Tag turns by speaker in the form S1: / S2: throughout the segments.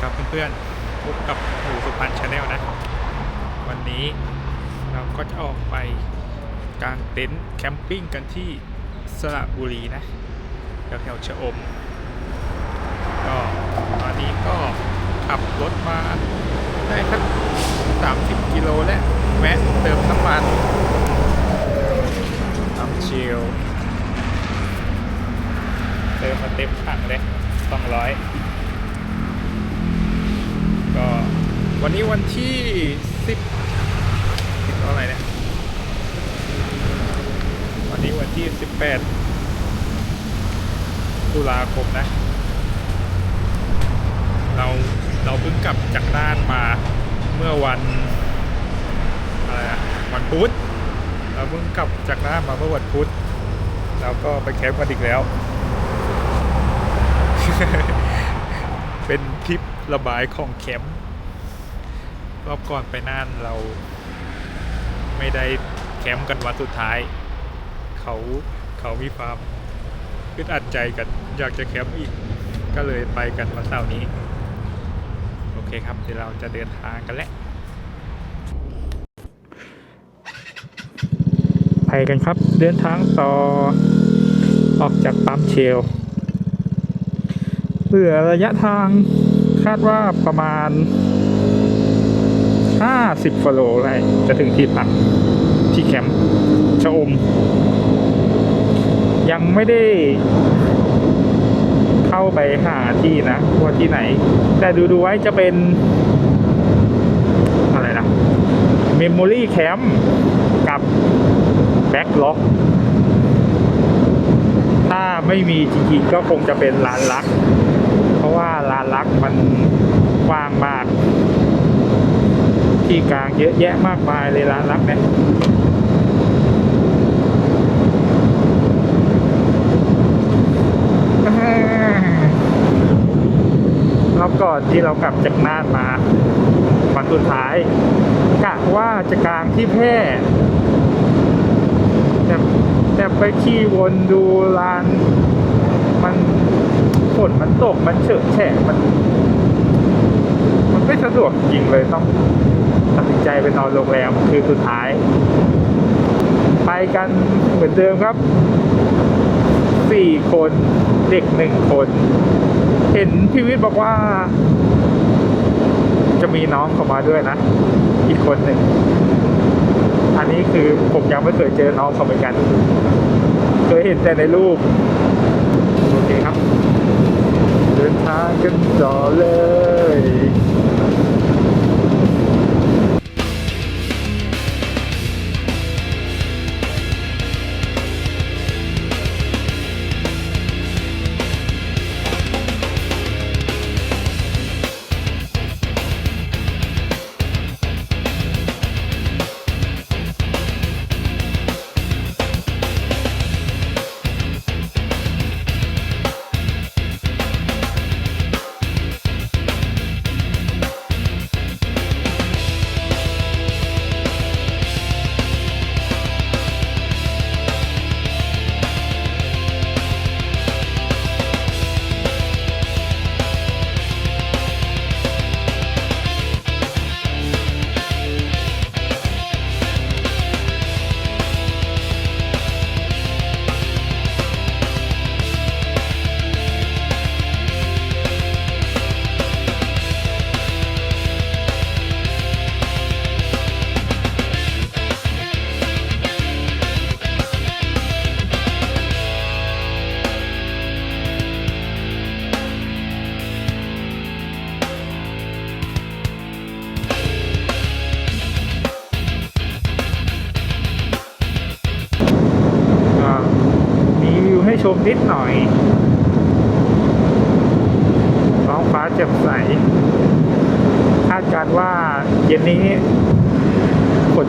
S1: ครับเพื่อนๆพบกับหมูสุพรรณชาแนลนะ วันนี้เราก็จะออกไปกางเต็นท์แคมปิ้งกันที่สระบุรีนะแถวๆชะอม ก็ตอนนี้ก็ขับรถมาได้สัก30 กิโลแล้วแวะเติมน้ำมันทำชิลเติมมาเต็มถังเลย200 ก็วันนี้วันที่10 10เท่าไรเนี่ยวันนี้วันที่18ตุลาคมนะ เราเราเพิ่งกลับจากน่านมาเมื่อวันอะไรอะวันพุธเราเพิ่งกลับจากน่านมาเมื่อวันพุธเราก็ไปแคมป์กันอีกแล้ว เป็น ระบายของแคมป์รอบก่อนไปน่านเราไม่ได้แคมป์กันวันสุดท้าย เขาเขามีความอึดอัดใจกัน อยากจะแคมป์อีก ก็เลยไปกันวันเสาร์นี้ โอเคครับเดี๋ยวเราจะเดินทางกันแล้วไปกันครับ เดินทางต่อออกจากปั๊มเชลเหลือระยะทางาดว่าประมาณ 50กิโลได้จะถึงที่พักที่แคมป์ชะอม ยังไม่ได้เข้าไปหาที่นะว่าที่ไหน แต่ดูดูๆไว้จะเป็น อะไรนะ Memory Camp กับ Backlog ถ้าไม่มีจริงๆก็คงจะเป็นลานลัก ว่าลานลักมันกว้างมาก ที่กลางเยอะแยะมากมายเลยลานลักเนี่ยรอบก่อนที่เรากลับจากน่านมาวันสุดท้ายกะว่าจะกลางที่แพร่แต่แต่ไปขี่วนดูลานมัน ฝนมันตกมันเฉอะแฉะมัน มันไม่สะดวกจริงเลยต้องตัดสินใจไปนอนโรงแรมคือสุดท้าย ไปกันเหมือนเดิมครับสี่คนเด็กหนึ่งคน เห็นพีวิทย์บอกว่า จะมีน้องเข้ามาด้วยนะ อีกคนหนึ่ง อันนี้คือผมยังไม่เคยเจอน้องเขาเหมือนกัน เคยเห็นแต่ในรูป โอเคครับ เดินทางกันต่อเลย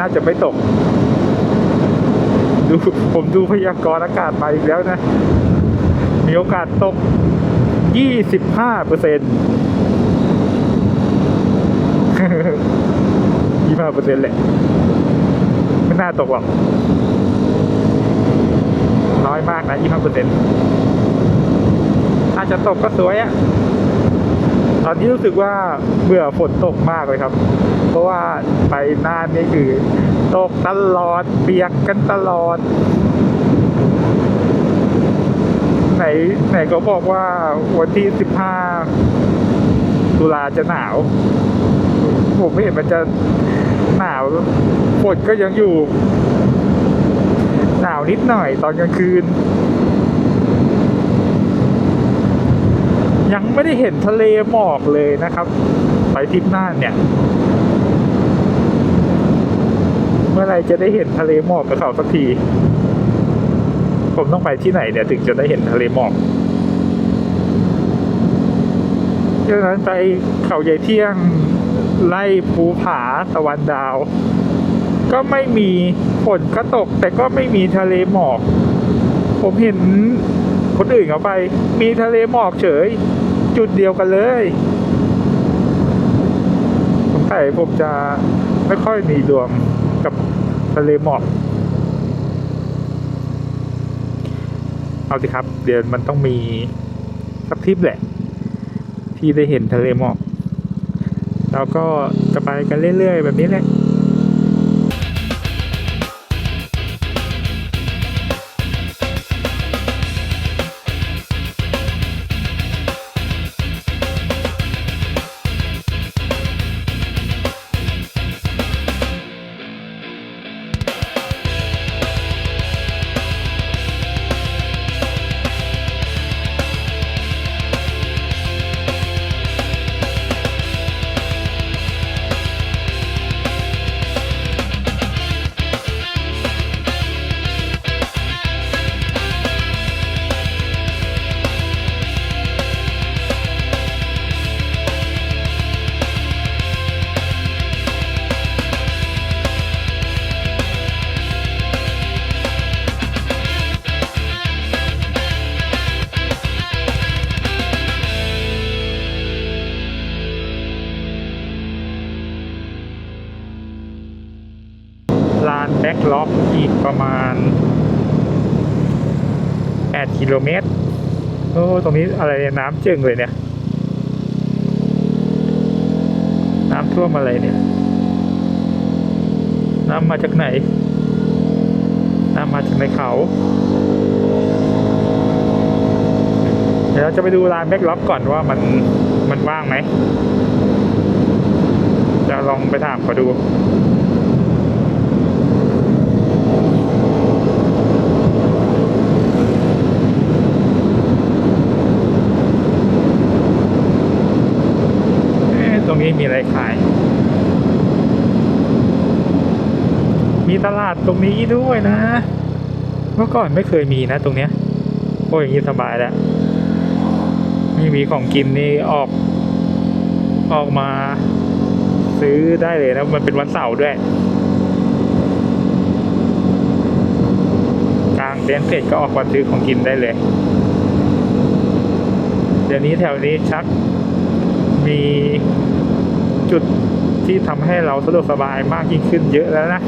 S1: น่าจะไม่ตก ดูผมดูพยากรณ์อากาศมาอีกแล้วนะ มีโอกาสตก 25เปอร์เซ็นต์25เปอร์เซ็นต์แหละ ไม่น่าตกหรอก น้อยมากนะ25เปอร์เซ็นต์ถ้าจะตกก็สวยอะ ตอนนี้รู้สึกว่าเบื่อฝนตกมากเลยครับ เพราะว่าไปน่านนี่คือ ตกตลอดเปียกกันตลอด ไหนไหนก็บอกว่าวันที่สิบห้าตุลาจะหนาว ผมไม่เห็นมันจะหนาวฝนก็ยังอยู่ หนาวนิดหน่อยตอนกลางคืน ยังไม่ได้เห็นทะเลหมอกเลยนะครับ ไปทริปน่านเนี่ย เมื่อไรจะได้เห็นทะเลหมอกกับเขาสักที ผมต้องไปที่ไหนเนี่ยถึงจะได้เห็นทะเลหมอกจากนั้นไปเขาใหญ่เที่ยงไล่ภูผาตะวันดาว ก็ไม่มีฝนก็ตก แต่ก็ไม่มีทะเลหมอก ผมเห็น คนอื่นเขาไป มีทะเลหมอกเฉย จุดเดียวกันเลยสงสัยผมจะไม่ค่อยมีดวงกับทะเลหมอกเอาสิครับ เดี๋ยวมันต้องมีสักทริปแหละ ที่ได้เห็นทะเลหมอกเราก็จะไปกันเรื่อยๆแบบนี้แหละ โลเมตรโอ้ตรงนี้อะไรเนี่ยน้ำจิ่งเลยเนี่ย น้ำท่วมอะไรเนี่ย น้ำมาจากไหน น้ำมาจากในเขา เดี๋ยวเราจะไปดูลานแบ็กล็อกก่อนว่ามันมันว่างไหมจะลองไปถามเขาดู เอ๊ะตรงนี้มีอะไรขาย มีตลาดตรงนี้ด้วยนะ เมื่อก่อนไม่เคยมีนะตรงเนี้ยโอ้ยอย่างนี้สบายแล้วนี่มีของกินนี่ออก ออกมา ซื้อได้เลยนะ มันเป็นวันเสาร์ด้วยกลางเต็นท์เสร็จก็ออกมาซื้อของกินได้เลย เดี๋ยวนี้แถวนี้ชักมีจุดที่ทำให้เราสะดวกสบายมากยิ่งขึ้นเยอะแล้วนะ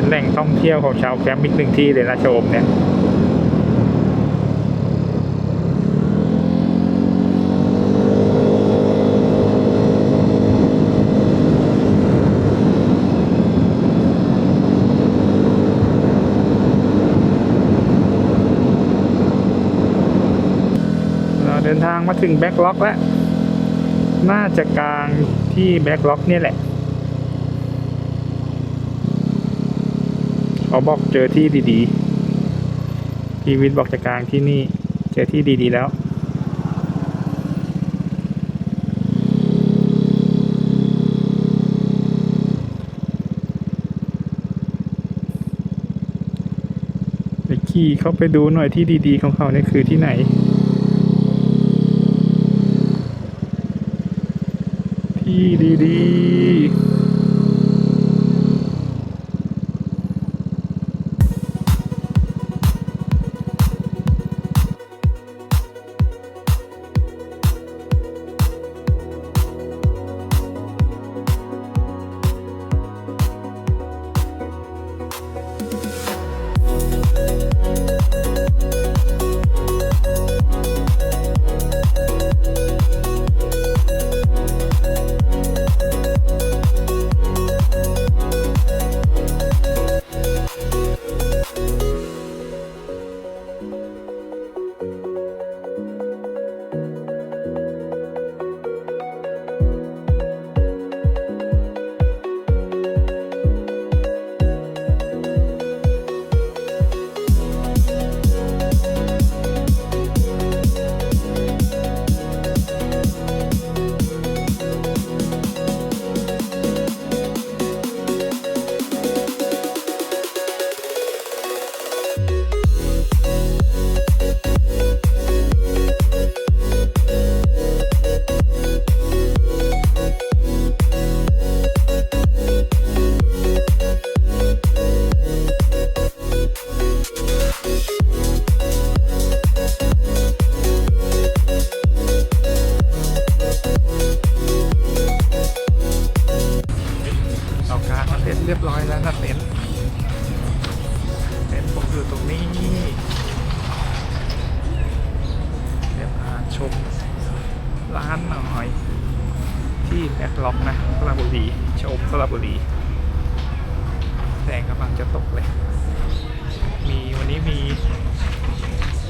S1: เป็นแหล่งท่องเที่ยวของชาวแคมป์อีกหนึ่งที่เลยนะชมเนี่ยเราเดินทางมาถึงแบ็กล็อกแล้ว น่าจะกลางที่แบ็กล็อกนี่แหละ เขาบอกเจอที่ดีๆพีวิทย์บอกจะกลางที่นี่ เจอที่ดีๆแล้วไปขี่เข้าไปดูหน่อยที่ดีๆของเขาเนี่ยคือที่ไหน ที่ดีๆ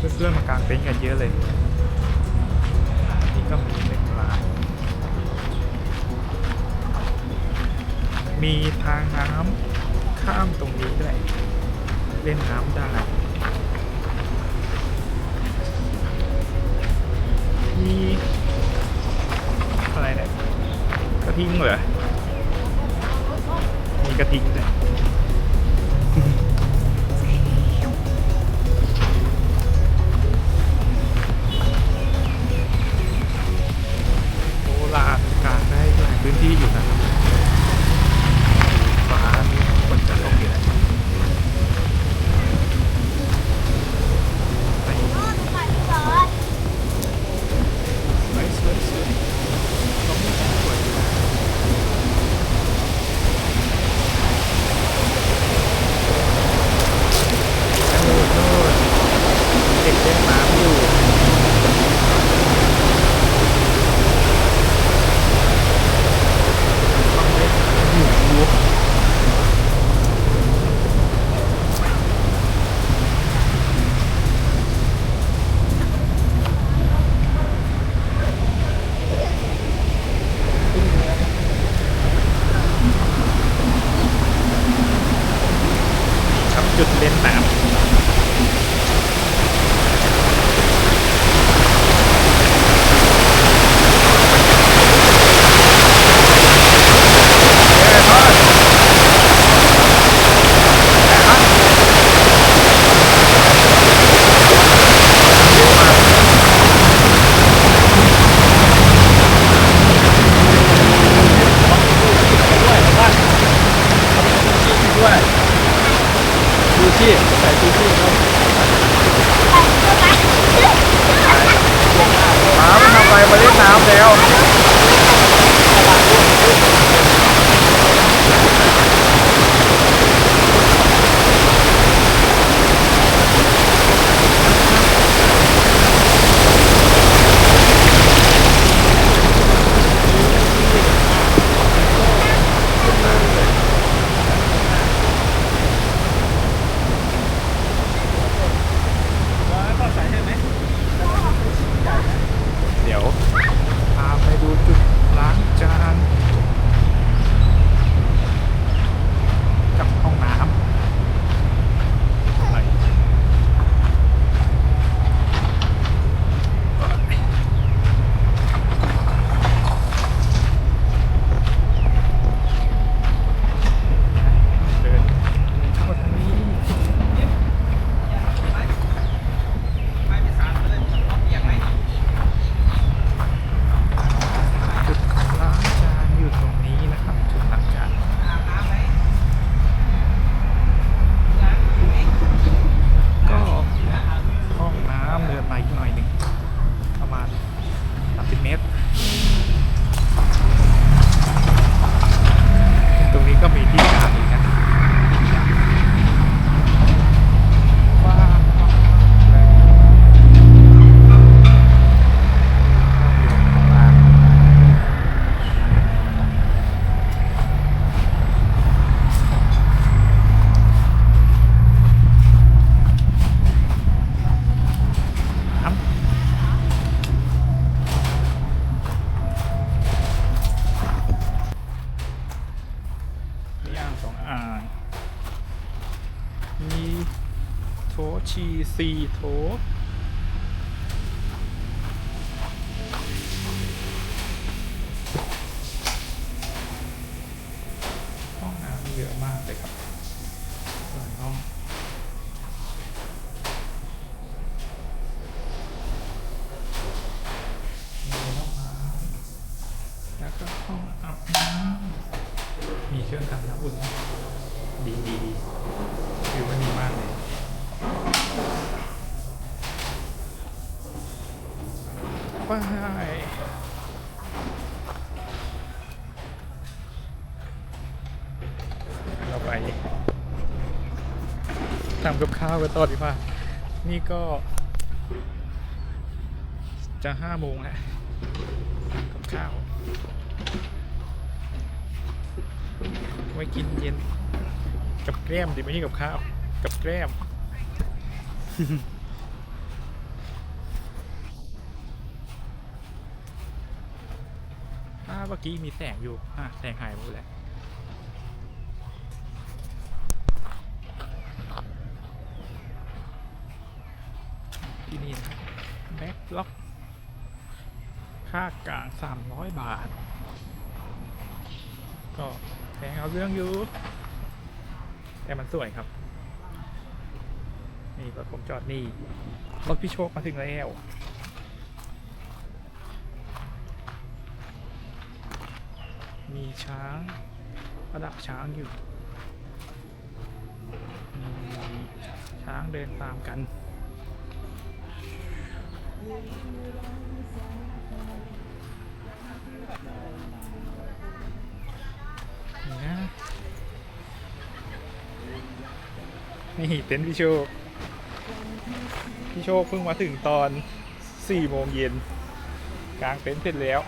S1: เพื่อนๆมากางเต็นท์กันเยอะเลย นี่ก็มีเนึ่งร้ายมีทางน้ำข้ามตรงนี้ด้วย เล่นน้ำได้มีอะไรเนี่ยกระทิงเหรอมีกระทิงด้วย สี่โถ ไปเราไปทำกับข้าวกันต่อดีกว่า นี่ก็ จะห้าโมงแล้วทำกับข้าว ไว้กินเย็น กับแกล้มดีไหม่ใช่กับข้าว กับแกล้ม อ่าเมื่อกี้มีแสงอยู่อะแสงหายหมดแล้วที่นี่นะแบ็คล็อก ค่ากลาง300 บาท ก็แพงเอาเรื่องอยู่ แต่มันสวยครับ นี่รถผมจอดนี่ รถพี่โชคมาถึงแล้ว มีช้างประดับช้างอยู่มีช้างเดินตามกัน นี่นะนี่เต็นท์พี่โชค พี่โชคเพิ่งมาถึงตอน4โมงเย็นกลางเต็นท์เสร็จแล้ว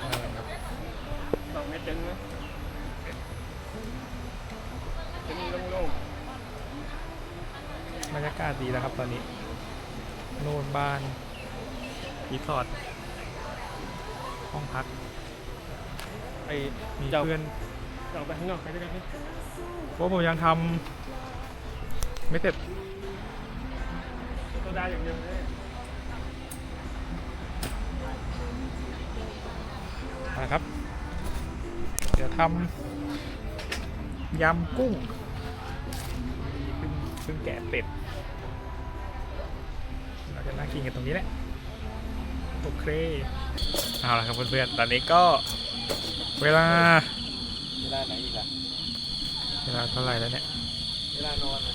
S1: เออ
S2: สองเมตรเต็มไหมเต็มโล่ง
S1: บรรยากาศดีแล้วครับตอนนี้โน่นบ้านรีสอร์ทห้องพัก
S2: ๆไอ้
S1: มี
S2: เจ้า
S1: เพื่อน
S2: เราไปข้างนอกไปด้วยกันไหม
S1: เพราะผมยังทำไม่เสร็จ
S2: โซดาอย่างเดียวเลย
S1: ทำยำกุ้งเพิ่งเพิ่งแกะเป็ด เราจะนั่งกินกันตรงนี้แหละโอเคเอาละครับเพื่อนๆ ตอนนี้ก็เวลา
S2: เวลาไหนอีกล่ะ
S1: เวลาเท่าไหร่แล้วเนี่ย
S2: เวลานอนนะ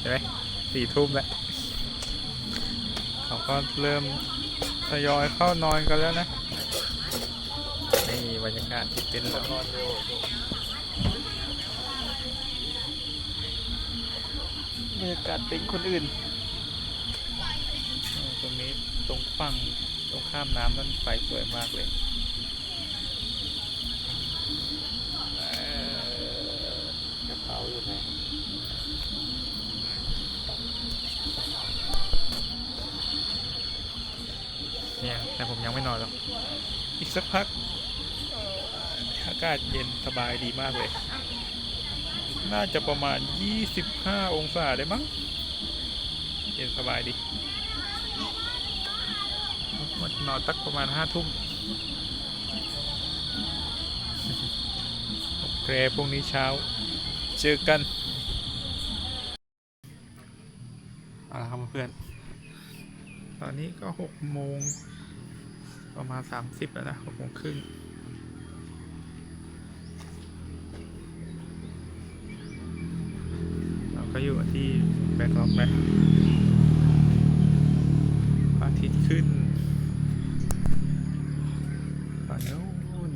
S1: ใช่ไหมสี่ทุ่มแล้วเขาก็เริ่มทยอยเข้านอนกันแล้วนะนี่บ รรยากาศที่เป็นแล้ว
S2: นอนเร็วบรรยากาศเป็นคนอื่น
S1: ตรงนี้ตรงฝั่งตรงข้ามน้ำนั่นไฟสวยมากเลยเอ่อก
S2: ระเป๋าอยู่ไหน
S1: เนี่ยแต่ผมยังไม่นอนหรอกอีกสักพัก อากาศเย็นสบายดีมากเลย น่าจะประมาณ 25 องศาได้มั้ง เย็นสบายดีมันนอนตักประมาณห้าทุ่มโอเคพรุ่งนี้เช้า เจอกันเอาละครับเพื่อน ตอนนี้ก็หกโมงประมาณสามสิบแล้วนะหกโมงครึ่ง แบ็คล็อกแล้วพระอาทิตย์ขึ้นฝั่งนู้น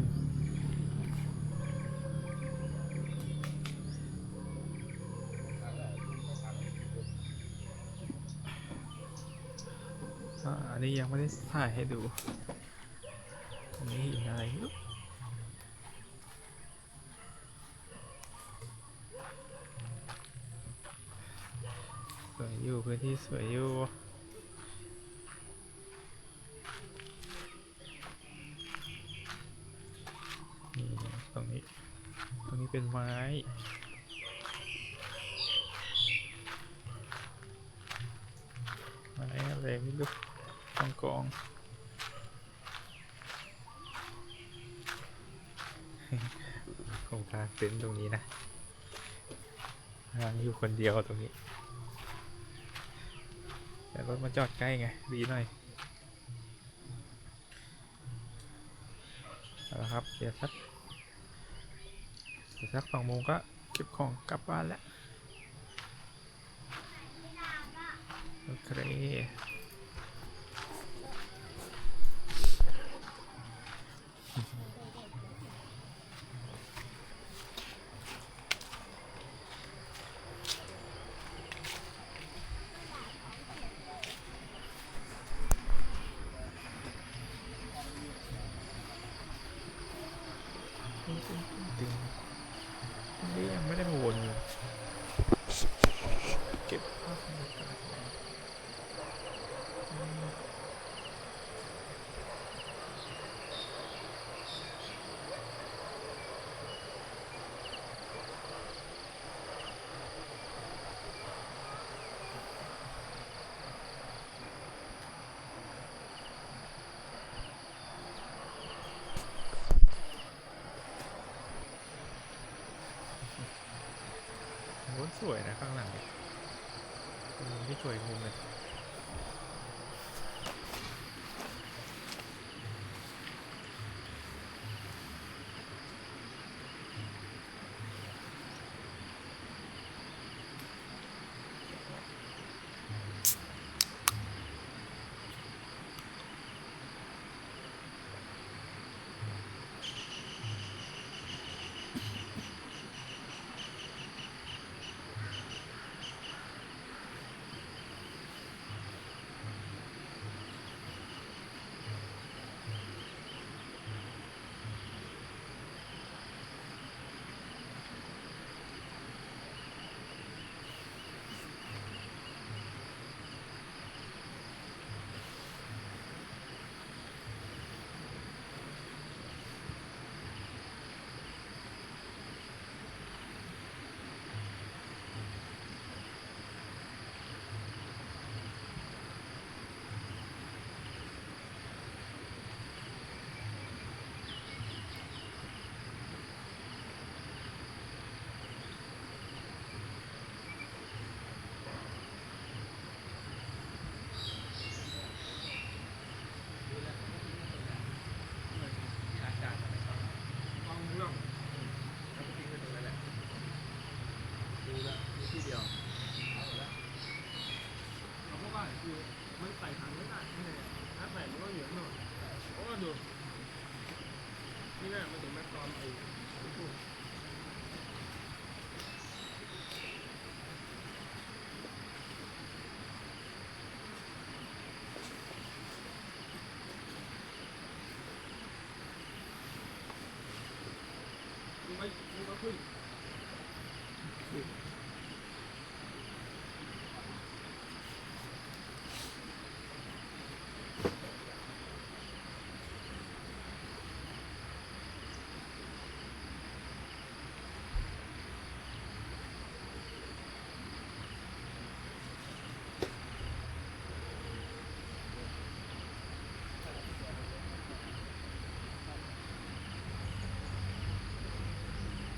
S1: อันนี้ยังไม่ได้ถ่ายให้ดูอันนี้อะไร สวยอยู่นี่ตรงนี้ ตรงนี้เป็นไม้ไม้อะไรไม่รู้กองกองๆผมกางเต็นตรงนี้นะกางอยู่คนเดียวตรงนี้ รถมาจอดใกล้ไง ดีหน่อยเอาละครับเดี๋ยวสักเดี๋ยวสักสองโมงก็เก็บของกลับบ้านแล้ว โอเค นี่ยังไม่ได้มาวนลย